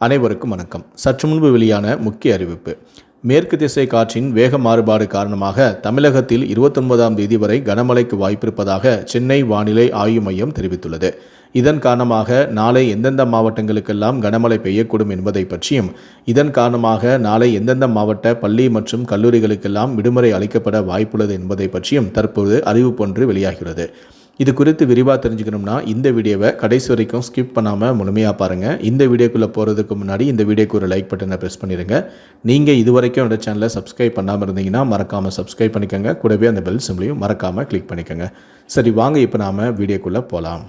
அனைவருக்கும் வணக்கம். சற்று முன்பு வெளியான முக்கிய அறிவிப்பு. மேற்கு திசை காற்றின் வேக மாறுபாடு காரணமாக தமிழகத்தில் இருபத்தொன்பதாம் தேதி வரை கனமழைக்கு வாய்ப்பிருப்பதாக சென்னை வானிலை ஆய்வு மையம் தெரிவித்துள்ளது. இதன் காரணமாக நாளை எந்தெந்த மாவட்டங்களுக்கெல்லாம் கனமழை பெய்யக்கூடும் என்பதை பற்றியும் இதன் காரணமாக நாளை எந்தெந்த மாவட்ட பள்ளி மற்றும் கல்லூரிகளுக்கெல்லாம் விடுமுறை அளிக்கப்பட வாய்ப்புள்ளது என்பதை பற்றியும் தற்போது அறிவிப்பொன்று வெளியாகிறது இது குறித்து விரிவாக தெரிஞ்சுக்கணும்னா இந்த வீடியோவை கடைசி வரைக்கும் ஸ்கிப் பண்ணாமல் முழுமையாக பாருங்கள் இந்த வீடியோக்குள்ளே போகிறதுக்கு முன்னாடி இந்த வீடியோக்கு ஒரு லைக் பட்டனை ப்ரெஸ் பண்ணிடுங்க நீங்கள் இது வரைக்கும் என்னோட சேனலை சப்ஸ்கிரைப் பண்ணாமல் இருந்தீங்கன்னா மறக்காமல் சப்ஸ்கிரைப் பண்ணிக்கோங்க. கூடவே அந்த பெல் சிம்லையும் மறக்காமல் கிளிக் பண்ணிக்கோங்க. சரி வாங்க இப்போ நாம் வீடியோக்குள்ளே போகலாம்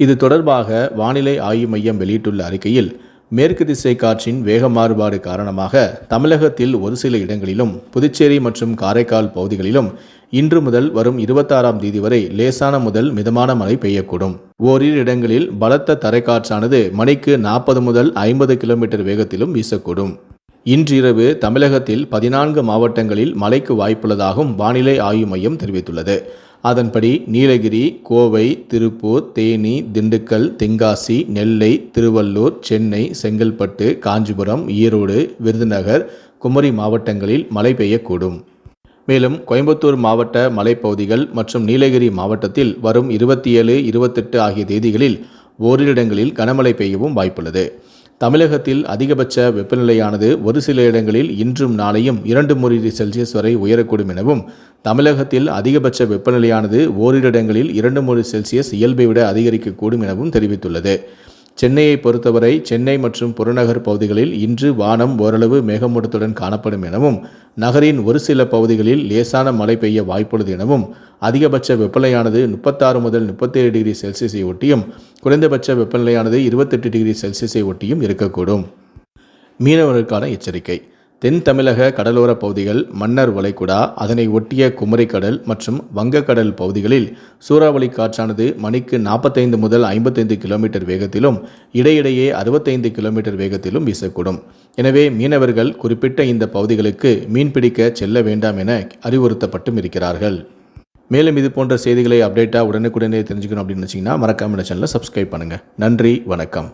இது தொடர்பாக வானிலை ஆய்வு மையம் வெளியிட்டுள்ள அறிக்கையில் மேற்கு திசை காற்றின் வேக மாறுபாடு காரணமாக தமிழகத்தில் ஒரு சில இடங்களிலும் புதுச்சேரி மற்றும் காரைக்கால் பகுதிகளிலும் இன்று முதல் வரும் இருபத்தாறாம் தேதி வரை லேசான முதல் மிதமான மழை பெய்யக்கூடும். ஓரிரு இடங்களில் பலத்த தரைக்காற்றானது மணிக்கு நாற்பது முதல் ஐம்பது கிலோமீட்டர் வேகத்திலும் வீசக்கூடும். இன்றிரவு தமிழகத்தில் பதினான்கு மாவட்டங்களில் மழைக்கு வாய்ப்புள்ளதாகவும் வானிலை ஆய்வு மையம் தெரிவித்துள்ளது. அதன்படி நீலகிரி கோவை திருப்பூர் தேனி திண்டுக்கல் தென்காசி நெல்லை திருவள்ளூர் சென்னை செங்கல்பட்டு காஞ்சிபுரம் ஈரோடு விருதுநகர் குமரி மாவட்டங்களில் மழை பெய்யக்கூடும். மேலும் கோயம்புத்தூர் மாவட்ட மலைப்பகுதிகள் மற்றும் நீலகிரி மாவட்டத்தில் வரும் இருபத்தி ஏழு இருபத்தெட்டு ஆகிய தேதிகளில் ஓரிரு இடங்களில் கனமழை பெய்யவும் வாய்ப்புள்ளது. தமிழகத்தில் அதிகபட்ச வெப்பநிலையானது ஒரு சில இடங்களில் இன்றும் நாளையும் இரண்டு மூன்று செல்சியஸ் வரை உயரக்கூடும் எனவும் தமிழகத்தில் அதிகபட்ச வெப்பநிலையானது ஓரிரு இடங்களில் இரண்டு மூன்று செல்சியஸ் இயல்பை விட அதிகரிக்கக்கூடும் எனவும் தெரிவித்துள்ளது. சென்னையை பொறுத்தவரை சென்னை மற்றும் புறநகர் பகுதிகளில் இன்று வானம் ஓரளவு மேகமூட்டத்துடன் காணப்படும் எனவும் நகரின் ஒரு சில பகுதிகளில் லேசான மழை பெய்ய வாய்ப்புள்ளது எனவும் அதிகபட்ச வெப்பநிலையானது முப்பத்தாறு முதல் முப்பத்தேழு டிகிரி செல்சியஸை ஒட்டியும் குறைந்தபட்ச வெப்பநிலையானது இருபத்தெட்டு டிகிரி செல்சியஸை ஒட்டியும் இருக்கக்கூடும். மீனவர்களுக்கான எச்சரிக்கை. தென் தமிழக கடலோர பகுதிகள் மன்னர் வளைகுடா அதனை ஒட்டிய குமரிக்கடல் மற்றும் வங்கக்கடல் பகுதிகளில் சூறாவளி காற்றானது மணிக்கு நாற்பத்தைந்து முதல் ஐம்பத்தைந்து கிலோமீட்டர் வேகத்திலும் இடையிடையே அறுபத்தைந்து கிலோமீட்டர் வேகத்திலும் வீசக்கூடும். எனவே மீனவர்கள் குறிப்பிட்ட இந்த பகுதிகளுக்கு மீன்பிடிக்க செல்ல வேண்டாம் என அறிவுறுத்தப்பட்டும் இருக்கிறார்கள். மேலும் இது போன்ற செய்திகளை அப்டேட்டாக உடனுக்குடனே தெரிஞ்சுக்கணும் அப்படின்னு நினச்சிங்கன்னா மறக்காம இந்த சேனலை சப்ஸ்கிரைப் பண்ணுங்கள் நன்றி வணக்கம்.